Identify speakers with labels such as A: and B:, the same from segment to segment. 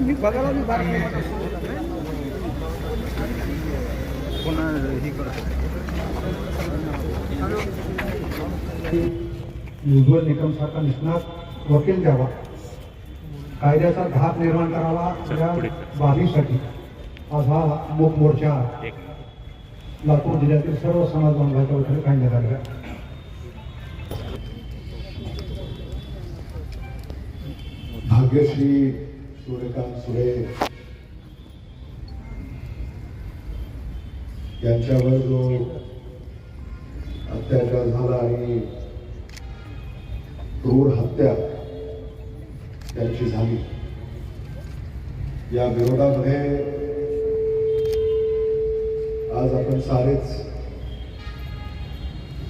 A: मी बघायला मी. पुन्हा हे
B: उज्ज्वल निकम सारखा निष्णात वकील द्यावा कायद्याचा धाक निर्माण करावा या बाबीसाठी आज हा मूक मोर्चा लातूर जिल्ह्यातील सर्व समाज बांधवांच्या वतीने काढण्यात आलेला
C: भाग्यश्री सूर्यकांत सुरे यांच्यावर जो अत्याचार झाला आणि क्रूर हत्या त्यांची झाली या विरोधामध्ये आज आपण सारेच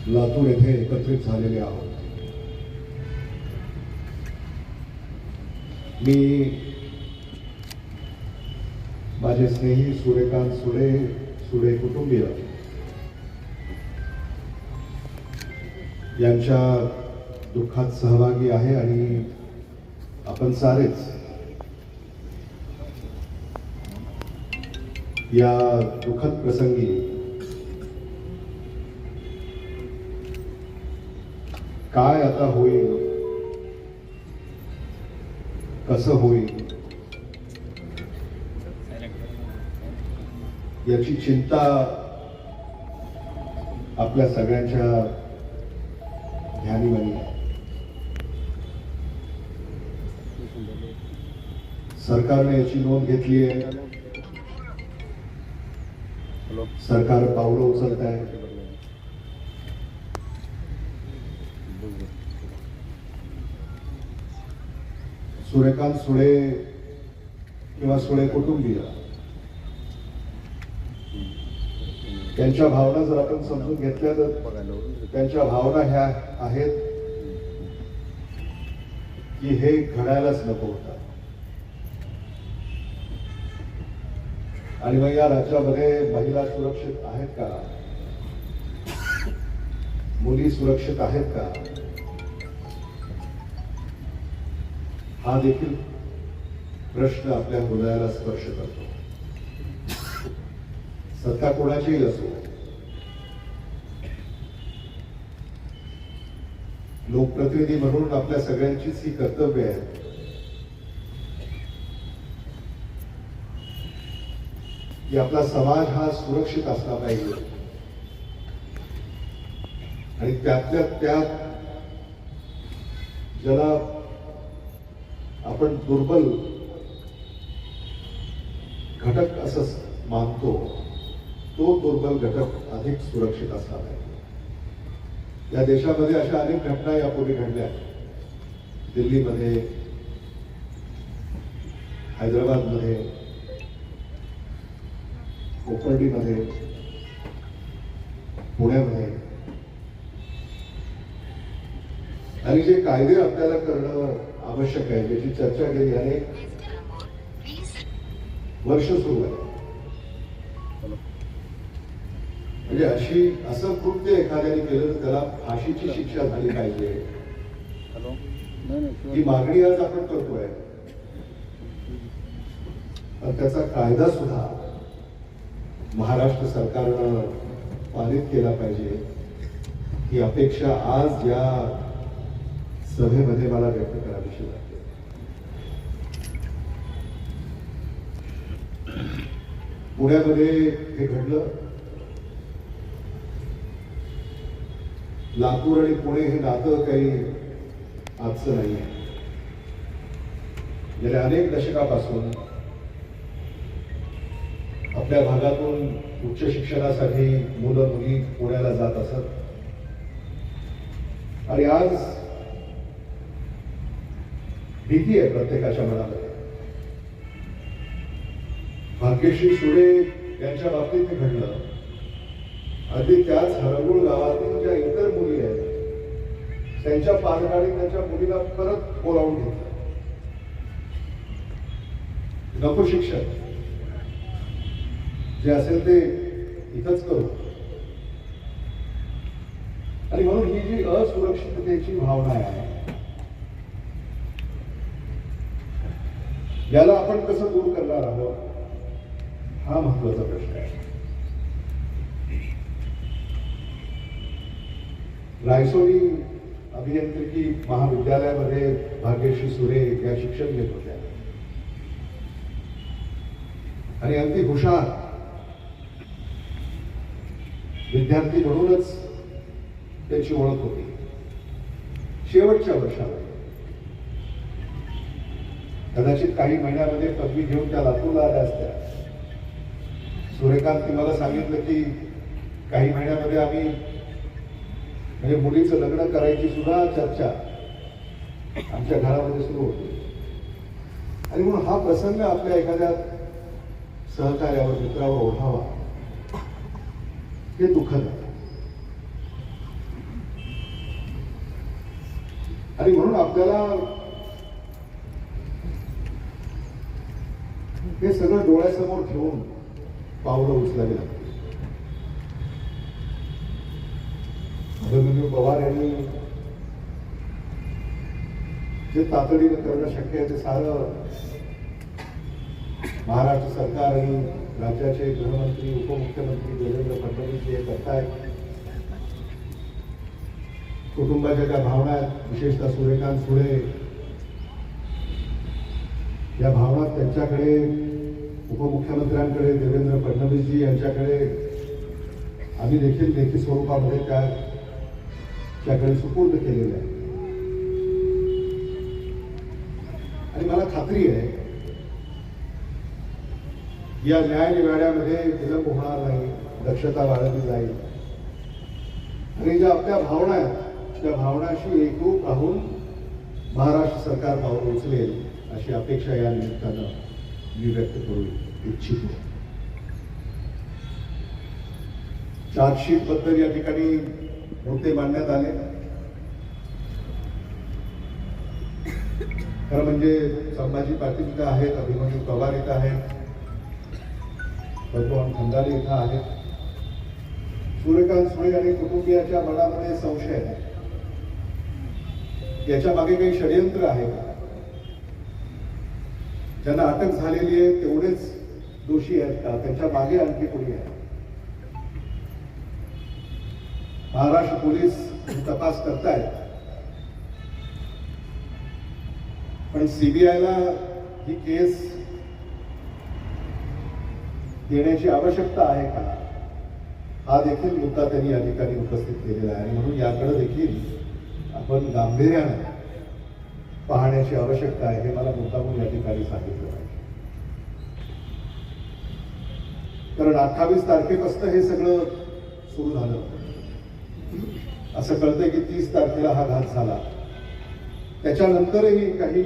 C: लातूर येथे एकत्रित झालेले आहोत. मी माझे स्नेही सूर्यकांत सुडे सुडे कुटुंबीय. यांच्या दुःखात सहभागी आहे आणि आपण सारेच या दुःखद प्रसंगी काय आता होईल? कसं होईल? याची चिंता आपल्या सगळ्यांच्या ध्यानीमनी आहे. सरकारने याची नोंद घेतली आहे. सरकार पावलं उचलत आहे. सूर्यकांत सुळे किंवा सुळे कुटुंबीय. त्यांच्या भावना जर आपण समजून घेतल्या तर त्यांच्या भावना ह्या आहेत की हे घडायलाच नको होता. आणि मग या राज्यामध्ये महिला सुरक्षित आहेत का? मुली सुरक्षित आहेत का? हा देखील प्रश्न आपल्या हृदयाला स्पर्श करतो. सत्ता कोणाचीही असो लोकप्रतिनिधी म्हणून आपल्या सगळ्यांचीच ही कर्तव्य आहेत की आपला समाज हा सुरक्षित असला पाहिजे. आणि त्यातल्या त्यात ज्याला आपण दुर्बल घटक असं मानतो तो दुर्बल घटक अधिक सुरक्षित असला पाहिजे या देशामध्ये अशा अनेक घटना यापूर्वी घडल्या. दिल्लीमध्ये हैदराबादमध्ये कोपर्डीमध्ये पुण्यामध्ये. आणि जे कायदे आपल्याला करणं आवश्यक आहे. याची चर्चा गेली अनेक वर्ष सुरू आहे. म्हणजे अशी असं कृत्य एखाद्याने केलं तर त्याला फाशीची शिक्षा झाली पाहिजे. ही मागणी आज आपण करतोय. पण त्याचा कायदा सुद्धा महाराष्ट्र सरकारनं पारित केला पाहिजे. ही अपेक्षा आज या सभेमध्ये मला व्यक्त करावीशी वाटते. पुण्यामध्ये हे घडलं. लातूर आणि पुणे हे नातं काही आजचं नाही आहे. गेल्या अनेक दशकापासून आपल्या भागातून उच्च शिक्षणासाठी मुलं मुली पुण्याला जात असत. आणि आज भीती आहे प्रत्येकाच्या मनामध्ये. भाग्यश्री सुरे यांच्या बाबतीत हे घडलं. अगदी त्याच हरगुळ गावातील ज्या इतर मुली आहेत त्यांच्या पालकांनी त्यांच्या मुलीला परत बोलावून घेतलं. नको शिक्षक जे असेल ते इथंच करू. आणि म्हणून ही जी असुरक्षिततेची भावना आहे याला आपण कसं दूर करणार आहोत? हा महत्त्वाचा प्रश्न आहे. रायसोनी अभियांत्रिकी महाविद्यालयामध्ये भाग्यश्री सुरे या शिक्षण घेत होत्या. आणि अगदी हुशार विद्यार्थी म्हणूनच त्याची ओळख होती. शेवटच्या वर्षामध्ये. कदाचित काही महिन्यामध्ये पदवी घेऊन त्या लातूरला आल्या असत्या. सूर्यकांत मला सांगितलं की काही महिन्यामध्ये आम्ही म्हणजे मुलीचं लग्न करायची सुद्धा चर्चा आमच्या घरामध्ये सुरू होती. आणि म्हणून हा प्रसंग आपल्या एखाद्या सहकार्यावर मित्रावर ओढावा. हे दुःखद आहे. आणि म्हणून आपल्याला हे सगळं डोळ्यासमोर ठेवून पावलं उचलावी लागतील अभिमन्यू पवार यांनी जे तातडीनं करणं शक्य आहे ते सारं महाराष्ट्र सरकार आणि राज्याचे गृहमंत्री उपमुख्यमंत्री देवेंद्र फडणवीस हे करतायत कुटुंबाच्या ज्या भावना आहेत विशेषतः सूर्यकांत सुळे या भावना त्यांच्याकडे उपमुख्यमंत्र्यांकडे देवेंद्र फडणवीसजी यांच्याकडे आम्ही देखील लेखी स्वरूपामध्ये त्या त्याकडे सुपूर्द केलेल्या आहे. आणि मला खात्री आहे या न्याय निवाड्यामध्ये विलंब होणार नाही दक्षता बाळगली जाईल. आणि ज्या आपल्या भावना आहेत त्या भावनाशी एकरूप राहून महाराष्ट्र सरकार पाऊल उचलेल. अशी अपेक्षा या निमित्तानं मी व्यक्त करू इच्छितो. चार्जशीटबद्दल या ठिकाणी मुद्दे मांडण्यात आले खरं म्हणजे संभाजी पाटील इथं आहेत अभिमन्यू पवार इथं आहेत भगवान खंदारे इथं आहेत. सूर्यकांत सुळे आणि कुटुंबियाच्या मनामध्ये संशय आहे. याच्या मागे काही षडयंत्र आहे का? ज्यांना अटक झालेली आहे तेवढेच दोषी आहेत का? त्यांच्या मागे आणखी कोणी आहे? महाराष्ट्र पोलीस तपास करतायत. पण सीबीआयला ही केस देण्याची आवश्यकता आहे का? हा देखील मुद्दा त्यांनी या ठिकाणी उपस्थित केलेला आहे. आणि म्हणून याकडे देखील आपण गांभीर्याने पाहण्याची आवश्यकता आहे हे मला मुद्दामून या ठिकाणी सांगितलं पाहिजे कारण अठ्ठावीस तारखेपासून हे सगळं सुरू झालं. असं कळतंय की तीस तारखेला हा घात झाला. त्याच्यानंतरही काही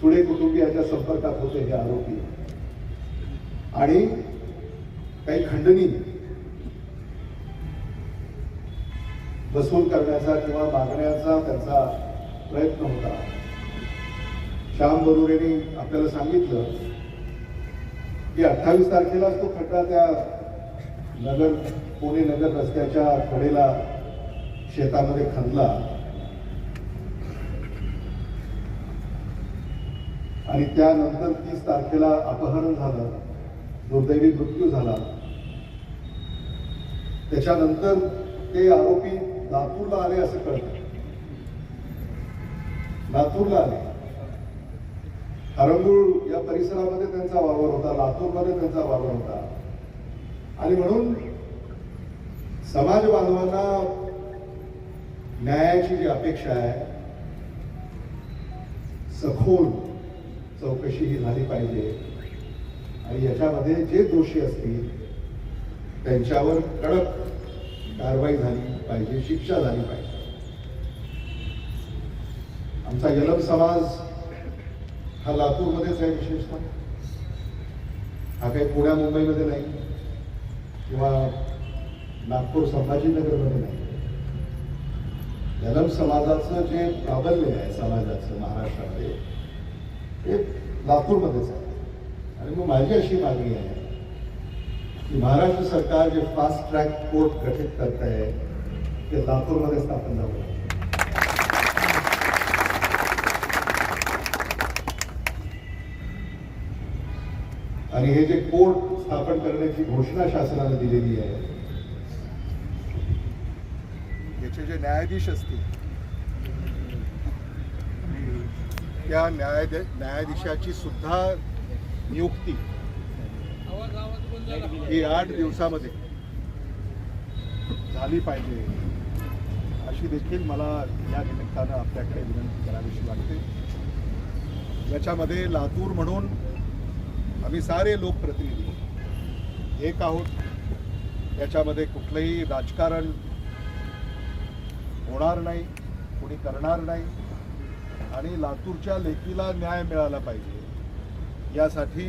C: सुडे कुटुंबियांच्या संपर्कात होते हे आरोपी. आणि काही खंडणी वसूल करण्याचा किंवा मागण्याचा त्यांचा प्रयत्न होता. श्याम बरुरेने आपल्याला सांगितलं की अठ्ठावीस तारखेलाच तो खड्डा त्या नगर पुणे नगर रस्त्याच्या कडेला शेतामध्ये खणला. आणि त्यानंतर तीस तारखेला अपहरण झालं. दुर्दैवी मृत्यू झाला. त्याच्यानंतर ते आरोपी लातूरला आले असं कळतं. लातूरला आले हरंगुळ या परिसरामध्ये त्यांचा वावर होता लातूरमध्ये त्यांचा वावर होता. आणि म्हणून समाज बांधवांना न्यायाची जी अपेक्षा आहे सखोल चौकशी ही झाली पाहिजे. आणि याच्यामध्ये जे दोषी असतील त्यांच्यावर कडक कारवाई झाली पाहिजे शिक्षा झाली पाहिजे. आमचा यलम समाज हा लातूरमध्येच आहे विशेषतः. हा काही पुण्या मुंबईमध्ये नाही किंवा नागपूर संभाजीनगरमध्ये नाही. यलम समाजाचं जे प्राबल्य आहे समाजाचं महाराष्ट्रामध्ये ते लातूरमध्येच आहे. आणि मग माझी अशी मागणी आहे की महाराष्ट्र सरकार जे फास्ट ट्रॅक कोर्ट गठीत करत आहे ते लातूरमध्ये स्थापन झालं आणि हे जे कोर्ट स्थापन करण्याची घोषणा शासनाने दिलेली आहे याचे जे न्यायाधीश असतील त्या न्यायाधी न्यायाधीशाची सुद्धा नियुक्ती ही आठ दिवसामध्ये झाली पाहिजे अशी देखील मला या निमित्तानं आपल्याकडे विनंती करावीशी वाटते. याच्यामध्ये लातूर म्हणून आम्ही सारे लोकप्रतिनिधी एक आहोत. याच्यामध्ये कुठलंही राजकारण होणार नाही कोणी करणार नाही. आणि लातूरच्या लेकीला न्याय मिळाला पाहिजे. यासाठी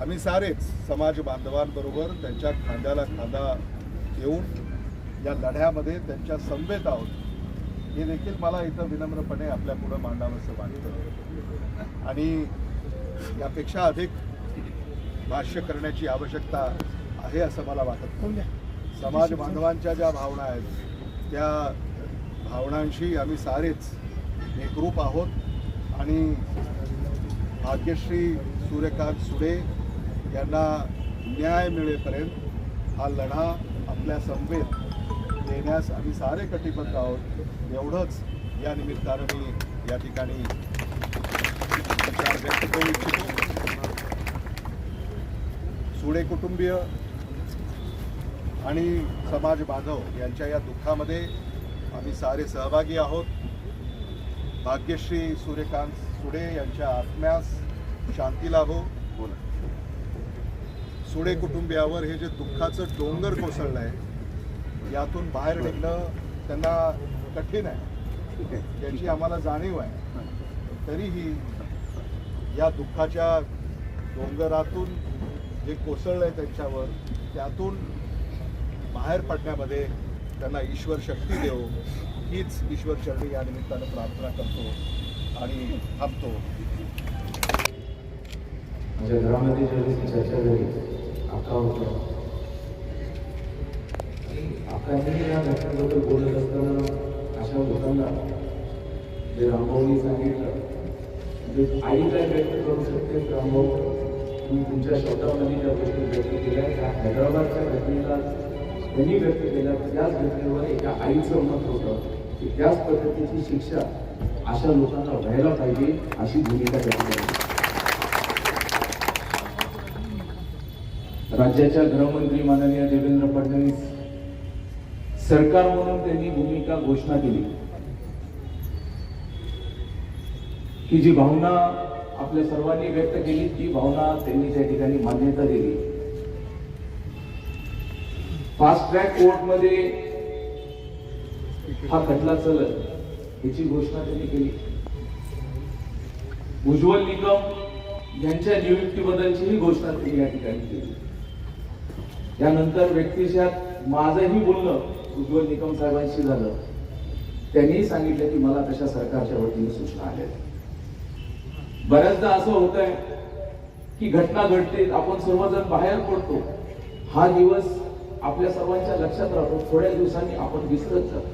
C: आम्ही सारेच समाज बांधवांबरोबर त्यांच्या खांद्याला खांदा देऊन या लढ्यामध्ये त्यांच्या समवेत आहोत. हे देखील मला इथं विनम्रपणे आपल्या पुढं मांडावंसं वाटतं. आणि यापेक्षा अधिक भाष्य करण्याची आवश्यकता आहे असं मला वाटत. नाही. समाज बांधवांच्या ज्या भावना आहेत त्या भावनांशी आम्ही सारेच एकरूप आहोत आणि भाग्यश्री सूर्यकांत सुडे यांना न्याय मिळेपर्यंत हा लढा आपल्या समवेत देण्यास आम्ही सारे कटिबद्ध आहोत. एवढंच या निमित्तानं मी या ठिकाणी विचार व्यक्त करू इच्छितो सुडे कुटुंबीय आणि समाज बांधव यांच्या या दुःखामध्ये आम्ही सारे सहभागी आहोत. भाग्यश्री सूर्यकांत सुडे यांच्या आत्म्यास शांती लाभो. सुडे कुटुंबियावर हे जे दुःखाचं डोंगर कोसळलं आहे यातून बाहेर निघणं त्यांना कठीण आहे. याची आम्हाला जाणीव आहे. तरीही या दुःखाच्या डोंगरातून जे कोसळलं आहे त्यांच्यावर त्यातून बाहेर पडण्यामध्ये त्यांना ईश्वर शक्ती देव. हीच ईश्वर चरणी या निमित्तानं प्रार्थना करतो आणि थांबतो.
D: माझ्या घरामध्ये ज्यावेळी चर्चा झाली आका होत्या. अक्कांनी या घटनेबद्दल बोलत असताना अशा लोकांना जे रामभाऊनी सांगितलं म्हणजे आई काय व्यक्त करू शकते रामभाऊ तुम्ही तुमच्या शब्दामध्ये ज्या गोष्टी व्यक्त केल्या त्या हैदराबादच्या घटनेला त्यांनी व्यक्त केल्या त्याच घटनेवर एका आईचं मत होतं की त्याच पद्धतीची शिक्षा अशा लोकांना व्हायला पाहिजे अशी भूमिका त्या राज्याच्या गृहमंत्री माननीय देवेंद्र फडणवीस सरकार म्हणून त्यांनी भूमिका घोषणा केली. की जी भावना आपल्या सर्वांनी व्यक्त केली ती भावना त्यांनी त्या ठिकाणी मान्यता दिली. फास्ट ट्रॅक कोर्टमध्ये हा खटला चलत याची घोषणा त्यांनी केली. उज्ज्वल निकम यांच्या नियुक्तीबद्दलचीही घोषणा त्यांनी या ठिकाणी केली. यानंतर व्यक्तिशात माझंही बोलणं उज्ज्वल निकम साहेबांशी झालं. त्यांनी सांगितलं की मला तशा सरकारच्या वतीने सूचना आल्या. बऱ्याचदा असं होत आहे की घटना घडते आपण सर्वजण बाहेर पडतो. हा दिवस आपल्या सर्वांच्या लक्षात राहतो. थोड्या दिवसांनी आपण विसरत जातो.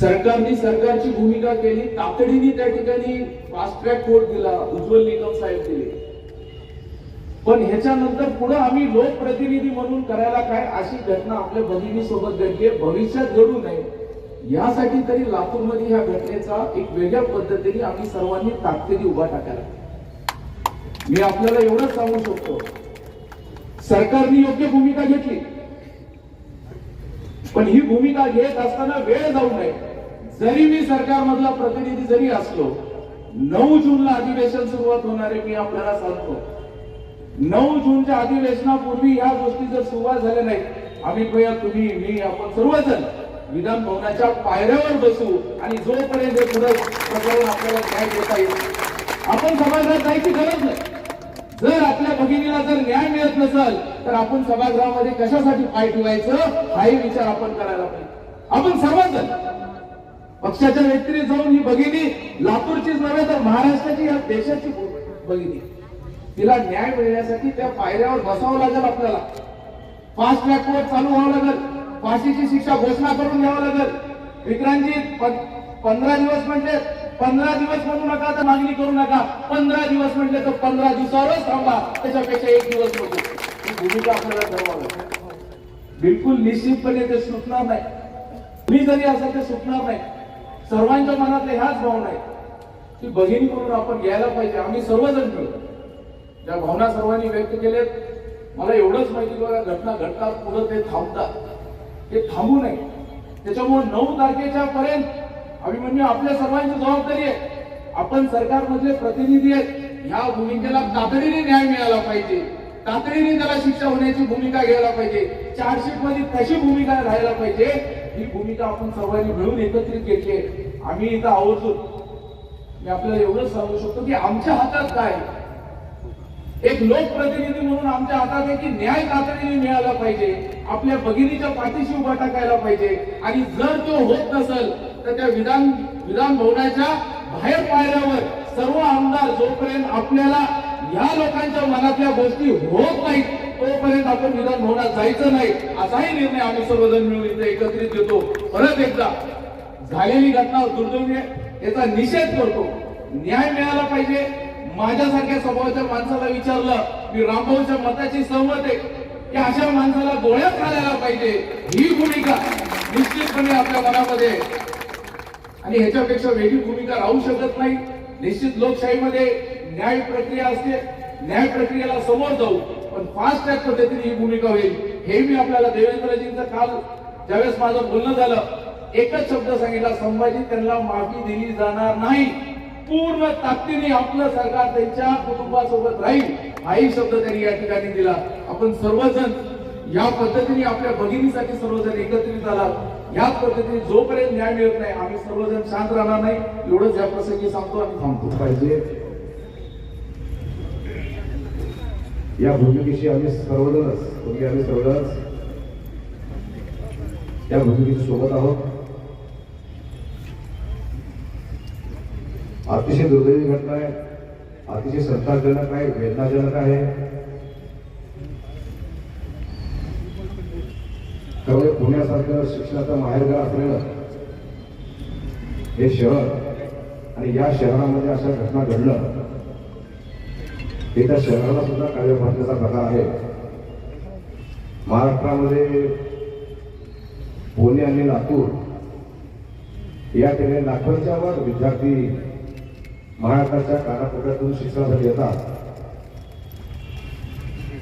D: सरकारने सरकारची भूमिका केली. तातडीने त्या ठिकाणी फास्ट ट्रॅक कोर्ट दिला. उज्ज्वल निकम साहेब दिले. पण ह्याच्यानंतर पुढे आम्ही लोकप्रतिनिधी म्हणून करायला काय? अशी घटना आपल्या भगिनी सोबत घडली भविष्यात घडू नये. यासाठी तरी लातूरमध्ये ह्या घटनेचा एक वेगळ्या पद्धतीने आम्ही सर्वांनी ताकदीने उभा टाकायला मी आपल्याला एवढंच सांगू शकतो. सरकारने योग्य भूमिका घेतली. पण ही भूमिका घेत असताना वेळ जाऊ नये. जरी मी सरकारमधला प्रतिनिधी जरी असलो नऊ जूनला अधिवेशन सुरुवात होणार आहे मी आपल्याला सांगतो. नऊ जूनच्या अधिवेशनापूर्वी या गोष्टी जर सुरुवात झाल्या नाही आम्ही भैया तुम्ही मी आपण सर्वजण विधान भवनाच्या पायऱ्यावर बसू आणि जोपर्यंत हे पुढे प्रकरण आपल्याला न्याय देता येईल. आपण सभागृहात जायची गरज नाही. जर आपल्या भगिनीला जर न्याय मिळत नसेल तर आपण सभागृहामध्ये कशासाठी पाय ठेवायचं हाही विचार आपण करायला पाहिजे. आपण सर्वजण पक्षाच्या व्यक्तीने जाऊन ही भगिनी लातूरचीच नव्हे तर महाराष्ट्राची या देशाची भगिनी. तिला न्याय मिळण्यासाठी त्या पायऱ्यावर बसावं लागेल आपल्याला. फास्ट ट्रॅकवर चालू व्हावं लागेल. फाशीची शिक्षा घोषणा करून घ्यावं लागेल. विक्रांतजी प- पंधरा दिवस म्हणजे पंधरा दिवस म्हणू नका तर मागणी करू नका. पंधरा दिवस म्हटले तर पंधरा दिवसावरच थांबा. त्याच्यापेक्षा एक दिवस नको ही भूमिका आपल्याला ठरवावी लागेल. बिलकुल निश्चितपणे ते सुटणार नाही. मी जरी असेल ते सुटणार नाही सर्वांच्या मनातले ह्याच भावना आहे की भगिनी म्हणून आपण घ्यायला पाहिजे. आम्ही सर्वजण मिळतो ज्या भावना सर्वांनी व्यक्त केलेत मला एवढंच माहिती बघा घटना घडतात पुढं ते थांबतात. ते थांबू नये. त्याच्यामुळे नऊ तारखेच्या पर्यंत अभिमन्यू आपल्या सर्वांची जबाबदारी आहे. आपण सरकारमधले प्रतिनिधी आहेत. ह्या भूमिकेला तातडीने न्याय मिळाला पाहिजे. तातडीने त्याला शिक्षा होण्याची भूमिका घ्यायला पाहिजे. चार्जशीटमध्ये तशी भूमिका राहायला पाहिजे. ही भूमिका आपण सर्वांनी मिळून एकत्रित घेतली आम्ही इथं आवर्जून मी आपल्याला एवढंच सांगू शकतो की आमच्या हातात काय आहे? एक लोकप्रतिनिधी म्हणून आमच्या हातात आहे की न्याय तातडीने मिळाला पाहिजे. आपल्या भगिनीच्या पाठीशी उभा टाकायला पाहिजे. आणि जर तो होत नसेल तर त्या विधान विधान भवनाच्या बाहेर पाहिल्यावर सर्व आमदार जोपर्यंत आपल्याला या लोकांच्या मनातल्या गोष्टी होत नाहीत तोपर्यंत आपण विधान भवनात जायचं नाही. असाही निर्णय आम्ही सर्वजण मिळून इथे एकत्रित घेतो. परत एकदा झालेली घटना दुर्दैवी याचा निषेध करतो. न्याय मिळाला पाहिजे. माझ्यासारख्या स्वभावाच्या माणसाला विचारलं मी रामभाऊच्या मताची सहमत आहे. की अशा माणसाला गोळ्यात घालायला पाहिजे. ही भूमिका निश्चितपणे आपल्या मनामध्ये आहे. आणि ह्याच्यापेक्षा वेगळी भूमिका राहू शकत नाही. निश्चित लोकशाहीमध्ये न्याय प्रक्रिया असते. न्याय प्रक्रियेला समोर जाऊ. पण फास्ट ट्रॅक पद्धतीने ही भूमिका होईल. हे मी आपल्याला देवेंद्रजींचं काल ज्यावेळेस माझं बोलणं झालं एकच शब्द सांगितला संभाजी त्यांना माफी दिली जाणार नाही. पूर्ण ताकदीने आपलं सरकार त्यांच्या कुटुंबासोबत राहील हाही शब्द त्यांनी या ठिकाणी दिला. आपण सर्वजण या पद्धतीने आपल्या भगिनीसाठी सर्वजण एकत्रित आलात. याच पद्धतीने जोपर्यंत न्याय मिळत नाही आम्ही सर्वजण शांत राहणार नाही. एवढंच या प्रसंगी सांगतो आणि थांबतो.
E: पाहिजे. या भूमिकेशी आम्ही सर्वजणच म्हणजे आम्ही सर्वजणच या भूमिकेच्या सोबत आहोत. अतिशय दुर्दैवी घटना आहे. अतिशय संतापजनक आहे वेदनाजनक आहे. त्यामुळे पुण्यासारखं शिक्षणाचं माहेरघर असलेलं हे शहर आणि या शहरामध्ये अशा घटना घडलं हे त्या शहराला सुद्धा कार्य फाटण्याचा प्रकार आहे. महाराष्ट्रामध्ये पुणे आणि लातूर या ठिकाणी लाखोंच्या वर विद्यार्थी महाराष्ट्राच्या कानाकोपऱ्यातून शिक्षणासाठी येतात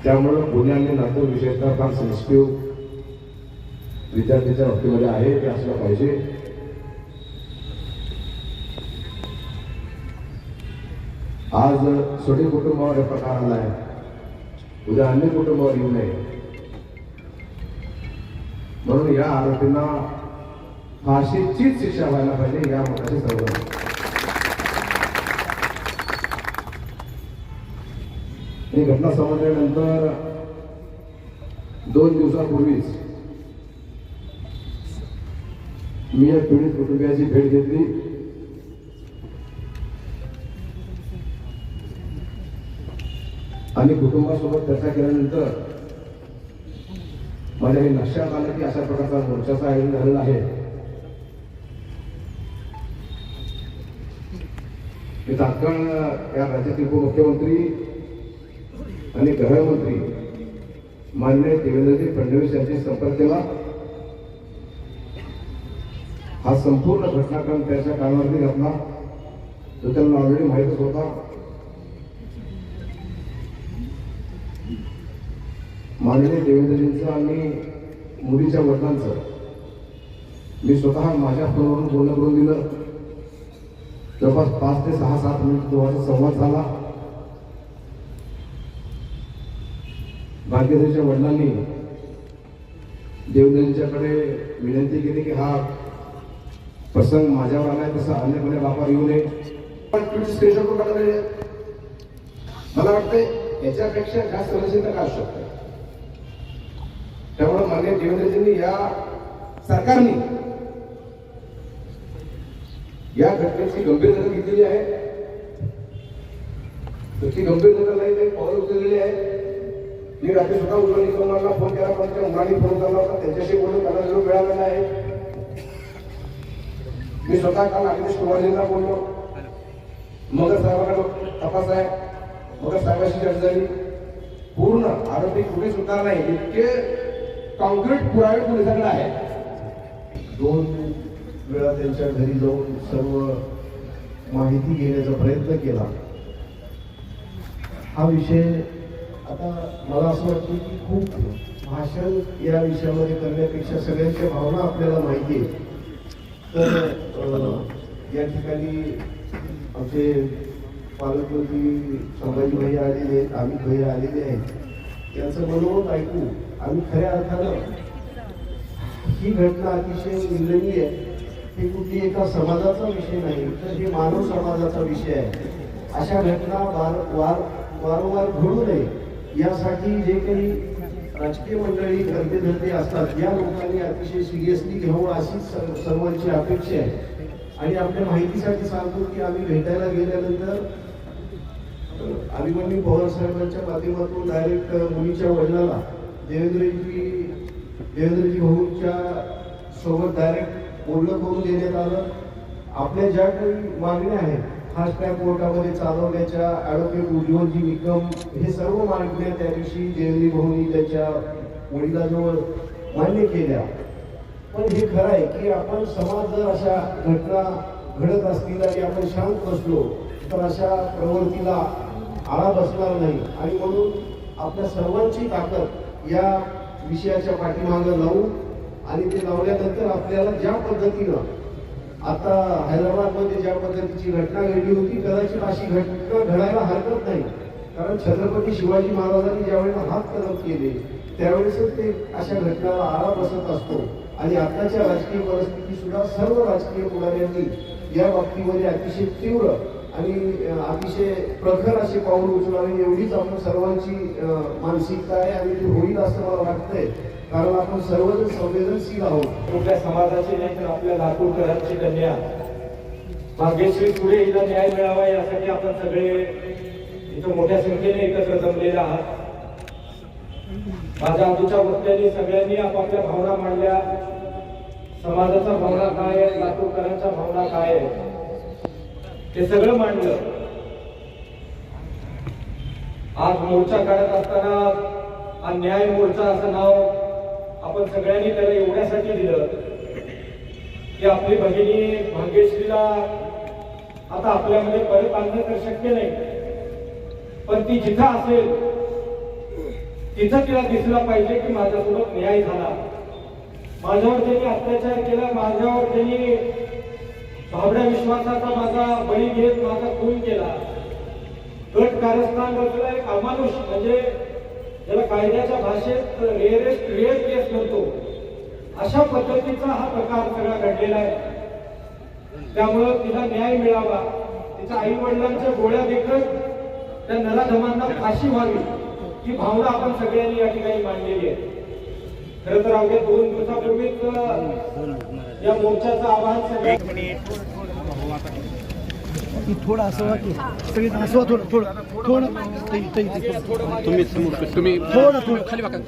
E: त्यामुळं पुणे आणि नागपूर विशेषतः फार सेन्सिटिव्ह विद्यार्थ्यांच्या बाबतीमध्ये आहे ते असलं पाहिजे. आज छोटे कुटुंबावर हे प्रकार आला आहे. उद्या अन्य कुटुंबावर येऊ नये. म्हणून या आरोपींना फाशीचीच शिक्षा व्हायला पाहिजे या मताचे सर्व ही घटना समजल्यानंतर दोन दिवसापूर्वीच मी या पीडित कुटुंबियाची भेट घेतली. आणि कुटुंबासोबत चर्चा केल्यानंतर माझ्या हे लक्षात आलं की अशा प्रकारचा मोर्चाचं आयोजन झालेलं आहे. मी तात्काळ या राज्यातील उपमुख्यमंत्री आणि गृहमंत्री माननीय देवेंद्रजी फडणवीस यांची संपर्क केला हा संपूर्ण घटनाक्रम त्याच्या कानावरती घातला. तो त्यांना ऑलरेडी माहीतच होता. माननीय देवेंद्रजींचं आणि मुलीच्या वडिलांचं मी स्वतः माझ्या फोनवरून बोलणं करून दिलं. जवळपास पाच ते सहा सात मिनिट दोघांचा संवाद झाला. भाग्यदेवीच्या वडिलांनी देवेंद्रजींच्याकडे विनंती केली की हा प्रसंग माझ्यावर आलाय तसा अन्य कोणी बापावर येऊ नये. पण ट्विट स्क्रीनशॉट आहेत. मला वाटते याच्यापेक्षा जास्त रसिक काय असू शकतं? त्यामुळे मान्य देवेंद्रजींनी या सरकारने या घटनेची गंभीर दखल घेतलेली आहे. त्याची गंभीर दखल नाही ते पावलं उचललेली आहे. मी रात्री सुद्धा उज्ज्वल निकमांना फोन केला पण त्या मुलांनी फोन केला होता. त्यांच्याशी बोलून त्यांना जो मिळालेला आहे. मी स्वतः काल अगदी कुमारजींना बोललो. मगर साहेबांकडे तपास आहे. मगर साहेबांशी चर्चा झाली. पूर्ण आरोपी कुठे सुद्धा नाही. इतके कॉन्क्रीट पुरावे पोलिसांकडे आहे
F: दोन वेळा त्यांच्या घरी जाऊन सर्व माहिती घेण्याचा प्रयत्न केला. हा विषय आता मला असं वाटतं की खूप भाषण या विषयामध्ये करण्यापेक्षा सगळ्यांच्या भावना आपल्याला माहिती आहे तर या ठिकाणी आमचे पालकमंत्री संभाजी भैया आलेले आहेत अमित भैया आलेले आहेत. त्यांचं मनोमत ऐकू आम्ही खऱ्या अर्थानं ही घटना अतिशय निंदनीय आहे. ही कुठली एका समाजाचा विषय नाही तर हे मानव समाजाचा विषय आहे. अशा घटना वार वार वारंवार घडू नये. यासाठी जे काही राजकीय मंडळी करते धरते असतात या लोकांनी अतिशय सिरियसली घ्यावं अशी सर्वांची अपेक्षा आहे. आणि आपल्या माहितीसाठी सांगतो की आम्ही भेटायला गेल्यानंतर अभिमन्यू पवार साहेबांच्या माध्यमातून डायरेक्ट मुलीच्या वडिलाला देवेंद्रजी देवेंद्रजी भाऊंच्या सोबत डायरेक्ट बोलणं करून देण्यात आलं. आपल्या ज्या काही मागण्या आहेत फास्ट ट्रॅक कोर्टामध्ये चालवण्याच्या ॲडव्होकेट उज्ज्वलजी निकम हे सर्व मागण्या त्या दिवशी जयंती भाऊनी त्यांच्या वडिलाजवळ मान्य केल्या. पण हे खरं आहे की आपण समाज जर अशा घटना घडत असतील आणि आपण शांत बसलो तर अशा प्रवृत्तीला आळा बसणार नाही. आणि म्हणून आपल्या सर्वांची ताकद या विषयाच्या पाठीमागं लावू आणि ते लावल्यानंतर आपल्याला ज्या पद्धतीनं आता हैदराबादमध्ये ज्या पद्धतीची घटना घडली होती कदाचित अशी घटना घडायला हरकत नाही. कारण छत्रपती शिवाजी महाराजांनी ज्यावेळेला हात कलम केले त्यावेळेसच ते अशा घटनाला आळा बसत असतो. आणि आताच्या राजकीय परिस्थिती सुद्धा सर्व राजकीय पुढाऱ्यांनी या बाबतीमध्ये अतिशय तीव्र आणि अतिशय प्रखर असे पाऊल उचलावे एवढीच आपण सर्वांची मानसिकता आहे आणि ते होईल असं मला वाटतंय. कारण आपण सर्वजण संवेदनशील आहोत.
G: कुठल्या समाजाची नाही तर आपल्या लातूरकरांची कन्या. भाग्यश्री पुढे हिला न्याय मिळावा यासाठी आपण सगळे इथं मोठ्या संख्येने एकत्र जमलेले आहात. माझ्या आजूच्या वक्त्यांनी सगळ्यांनी आपापल्या भावना मांडल्या. समाजाच्या भावना काय आहे? लातूरकरांच्या भावना काय आहे ते सगळं मांडलं. आज मोर्चा काढत असताना हा न्याय मोर्चा असं नाव आपण सगळ्यांनी त्याला एवढ्यासाठी दिलं की आपली भगिनी भाग्यश्रीला आता आपल्यामध्ये परत आणणं तर शक्य नाही. पण ती जिथं असेल तिथं तिला दिसला पाहिजे की माझ्यासोबत न्याय झाला. माझ्यावर त्यांनी अत्याचार केला माझ्यावर त्यांनी भाबड्या विश्वासाचा माझा बळी घेत माझा खून केला. गट कारस्थान रचला एक अमानुष म्हणजे ज्याला कायद्याच्या भाषेत रेअरेस्ट रेअर केस म्हणतो. अशा पद्धतीचा हा प्रकार सगळा घडलेला आहे. त्यामुळं तिला न्याय मिळावा. तिच्या आई वडिलांच्या गोळ्या देखत त्या नराधमांना फाशी व्हावी ही भावना आपण सगळ्यांनी या ठिकाणी मांडलेली आहे. खरं तर अवघ्या दोन दिवसापूर्वीच या मोर्चाचं आवाहन सगळ्या की
A: थोडं असं बाकी सगळे असं थोडं थोडं थोडं.
H: तुम्ही तुम्ही
A: थोडं थोडं. खाली बघा.